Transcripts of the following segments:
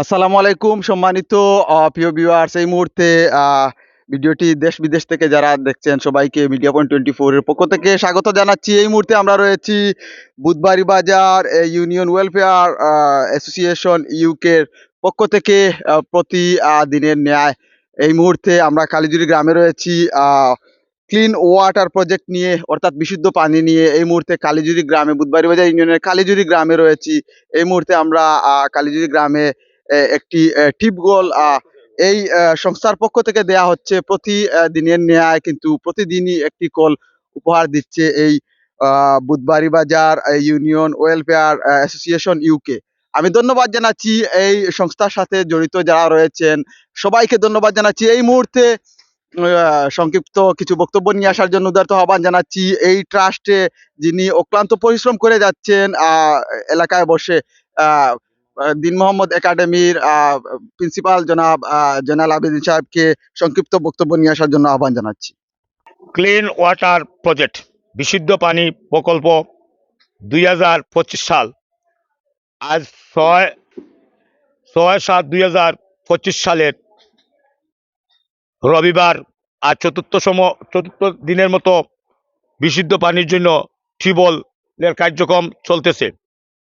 আসসালামু আলাইকুম সম্মানিত প্রিয় ভিউয়ার্স এই মুহূর্তে ভিডিওটি দেশ বিদেশ থেকে যারা দেখছেন সবাইকে মিডিয়া পয়েন্ট টোয়েন্টি ফোরের পক্ষ থেকে স্বাগত জানাচ্ছি। এই মুহূর্তে আমরা রয়েছি বুধবাড়ি বাজার ইউনিয়ন ওয়েলফেয়ার অ্যাসোসিয়েশন ইউকের পক্ষ থেকে প্রতি দিনের ন্যায়। এই মুহূর্তে আমরা কালীজুরি গ্রামে রয়েছি ক্লিন ওয়াটার প্রজেক্ট নিয়ে অর্থাৎ বিশুদ্ধ পানি নিয়ে এই মুহূর্তে কালীজুরি গ্রামে বুধবাড়ি বাজার ইউনিয়নের কালীজুরি গ্রামে রয়েছি। এই মুহূর্তে আমরা কালীজুরি গ্রামে একটি টিপগোল এই সংস্থার পক্ষ থেকে দেয়া হচ্ছে প্রতি দিনের ন্যায় কিন্তু প্রতিদিনই একটি কল উপহার দিচ্ছে এই আহ, বুধবাড়ি বাজার ইউনিয়ন ওয়েলফেয়ার অ্যাসোসিয়েশন ইউকে। আমি ধন্যবাদ জানাচ্ছি এই সংস্থার সাথে জড়িত যারা রয়েছেন। সবাইকে ধন্যবাদ জানাচ্ছি। এই মুহূর্তে সংক্ষিপ্ত কিছু বক্তব্য নিয়ে আসার জন্য উদারত আহ্বান জানাচ্ছি। এই ট্রাস্টে যিনি অক্লান্ত পরিশ্রম করে যাচ্ছেন এলাকায় বসে দিন মোহাম্মদ একাডেমির প্রিন্সিপাল জনাব আহ, জেনারেল আবেদিন সাহেবকে সংক্ষিপ্ত বক্তব্য নিয়ে আসার জন্য আহ্বান জানাচ্ছি। ক্লিন ওয়াটার প্রজেক্ট বিশুদ্ধ পানি প্রকল্প দুই হাজার পঁচিশ সাল। আজ ছয় ছয় সাত দুই সালের রবিবার আর চতুর্থ সম, চতুর্থ দিনের মতো বিশুদ্ধ পানির জন্য টিউবওয়েলের কার্যক্রম চলতেছে।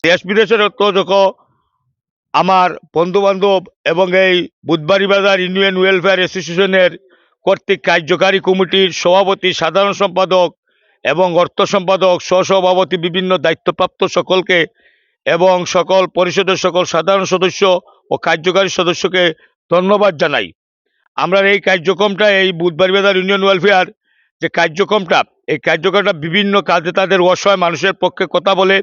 দেশ বিদেশের তো যখন আমার বন্ধু বান্ধব এবং এই বুধবাড়ি বাজার ইউনিয়ন ওয়েলফেয়ার অ্যাসোসিয়েশনের কর্তৃক কার্যকারী কমিটির সভাপতি, সাধারণ সম্পাদক এবং অর্থ সম্পাদক সহসভাপতি বিভিন্ন দায়িত্বপ্রাপ্ত সকলকে এবং সকল পরিষদের সকল সাধারণ সদস্য ও কার্যকারী সদস্যকে ধন্যবাদ জানাই। আমরা এই কার্যক্রমটা, এই বুধবার বাজার ইউনিয়ন ওয়েলফেয়ার যে কার্যক্রমটা, এই কার্যক্রমটা বিভিন্ন কাজে তাদের অসহায় মানুষের পক্ষে কথা বলে,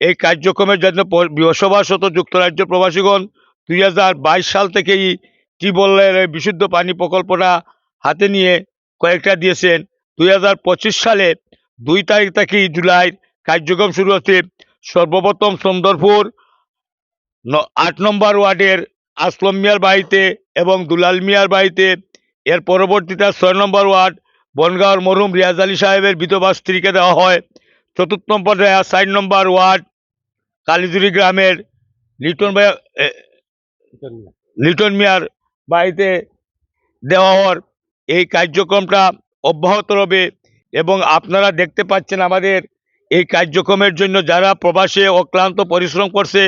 এই কার্যক্রমের জন্য বসবাসত যুক্তরাজ্য প্রবাসীগণ দুই হাজার বাইশ সাল থেকেই টিউবওয়েলের বিশুদ্ধ পানি প্রকল্পটা হাতে নিয়ে কয়েকটা দিয়েছেন। দুই হাজার পঁচিশ সালে দুই তারিখ থেকে জুলাই কার্যক্রম শুরু হচ্ছে। সর্বপ্রথম সুন্দরপুর আট নম্বর ওয়ার্ডের আসলম মিয়ার বাড়িতে এবং দুলাল মিয়ার বাড়িতে। এর পরবর্তীতে ছয় নম্বর ওয়ার্ড, বনগাঁওর মরহুম রিয়াজ আলী সাহেবের বিধবা স্ত্রীকে দেওয়া হয়। চতুর্থ পর্যায়ে চার নম্বর ওয়ার্ড কালীজুরি গ্রামের লিটন লিটন মিয়ার বাড়িতে দেওয়া হওয়ার এই কার্যক্রমটা অব্যাহত রবে এবং আপনারা দেখতে পাচ্ছেন আমাদের এই কার্যক্রমের জন্য যারা প্রবাসে অক্লান্ত পরিশ্রম করছে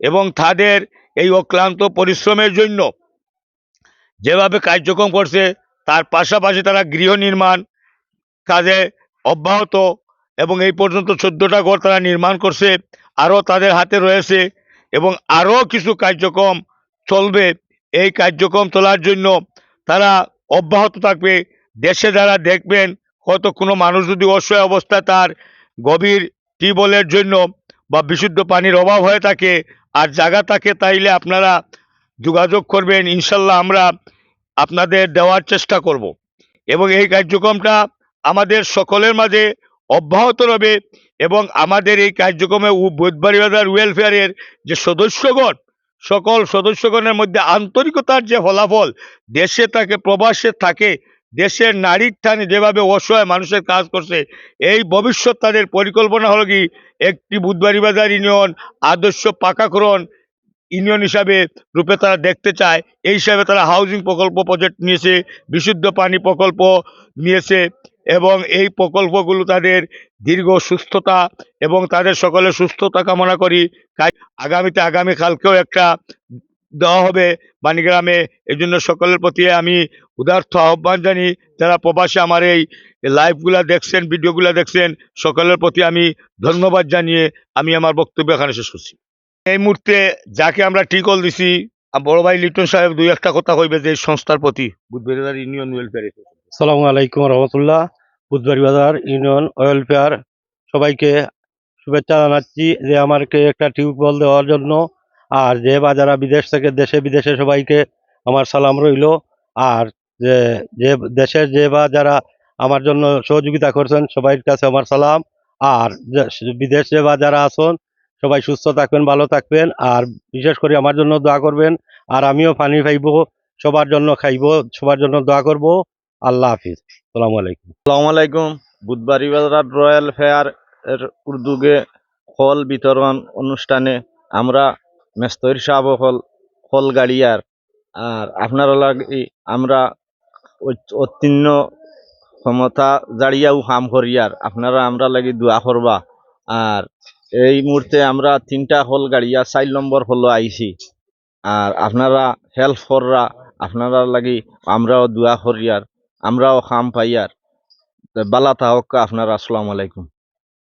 এবং তাদের এই অক্লান্ত পরিশ্রমের জন্য যেভাবে কার্যক্রম করছে, তার পাশাপাশি তারা গৃহ নির্মাণ কাজে অব্যাহত এবং এই পর্যন্ত চোদ্দোটা ঘর তারা নির্মাণ করছে, আরও তাদের হাতে রয়েছে এবং আরও কিছু কার্যক্রম চলবে। এই কার্যক্রম চলার জন্য তারা অব্যাহত থাকবে। দেশে যারা দেখবেন, হয়তো কোনো মানুষ যদি অসহায় অবস্থায় তার গভীর টিউবওয়েলের জন্য বা বিশুদ্ধ পানির অভাব হয়ে থাকে, আর জায়গা থাকে তাইলে আপনারা যোগাযোগ করবেন, ইনশাল্লাহ আমরা আপনাদের দেওয়ার চেষ্টা করব। এবং এই কার্যক্রমটা আমাদের সকলের মাঝে অব্যাহত রবে এবং আমাদের এই কার্যক্রমে উ- বুধবাড়ি বাজার ওয়েলফেয়ারের যে সদস্যগণ, সকল সদস্যগণের মধ্যে আন্তরিকতার যে ফলাফল, দেশে থাকে, প্রবাসে থাকে, দেশের নারীর টানে যেভাবে অসহায় মানুষের কাজ করছে, এই ভবিষ্যৎ তাদের পরিকল্পনা হলো কি, একটি বুধবাড়ি বাজার ইউনিয়ন আদর্শ পাকাকরণ ইউনিয়ন হিসাবে রূপে তারা দেখতে চায়। এই হিসাবে তারা হাউজিং প্রকল্প প্রজেক্ট নিয়েছে, বিশুদ্ধ পানি প্রকল্প নিয়েছে এবং এই প্রকল্পগুলো তাদের দীর্ঘ সুস্থতা এবং তাদের সকলের সুস্থতা কামনা করি। কাজ- আগামীতে আগামীকালকেও একটা দেওয়া হবে বাণীগ্রামে। এই জন্য সকলের প্রতি আমি উদার্থ আহ্বান জানি, যারা প্রবাসে আমার এই লাইভগুলা দেখছেন ভিডিওগুলা দেখছেন, সকলের প্রতি আমি ধন্যবাদ জানিয়ে আমি আমার বক্তব্য এখানে শেষ করছি। এই মুহূর্তে যাকে আমরা টিকল দিছি বড় ভাই লিটন সাহেব দুই একটা কথা কইবে যে সংস্থার প্রতি বুধবাজার ইউনিয়ন ওয়েলফেয়ার সালামু আলাইকুম রহমতুল্লাহ বুধবাড়ি বাজার ইউনিয়ন ওয়েলফেয়ার সবাইকে শুভেচ্ছা জানাচ্ছি যে আমাকে একটা টিউবওয়েল দেওয়ার জন্য, আর যে বা যারা বিদেশ থেকে দেশে বিদেশে সবাইকে আমার সালাম রইল, আর যে যে দেশের যে বা যারা আমার জন্য সহযোগিতা করছেন সবাই কাছে আমার সালাম, আর বিদেশ যে বা যারা আছেন সবাই সুস্থ থাকবেন, ভালো থাকবেন আর বিশেষ করে আমার জন্য দোয়া করবেন আর আমিও পানি পাইব সবার জন্য খাইব, সবার জন্য দোয়া করব। আল্লাহ হাফিজ। সালামু আলাইকুম। আসসালামু আলাইকুম। বুধবাড়ি বাজার রয়্যাল ফেয়ার এর উদ্যোগে ফল বিতরণ অনুষ্ঠানে আমরা মেস্তর সাহেব হল হল গাড়িয়ার আর আপনারা লাগি আমরা অত্যন্ন ক্ষমতা জাড়িয়াও কাম করিয়ার। আপনারা আমরা লাগি দোয়া করবা। আর এই মুহূর্তে আমরা তিনটা হল গাড়ি, আর চার নম্বর হল আইছি আর আপনারা হেল্প কররা, আপনারা লাগি আমরাও দোয়া করিয়ার আমরাও কাম পাইয়ার বালা তাহকা আপনারা আসসালামু আলাইকুম।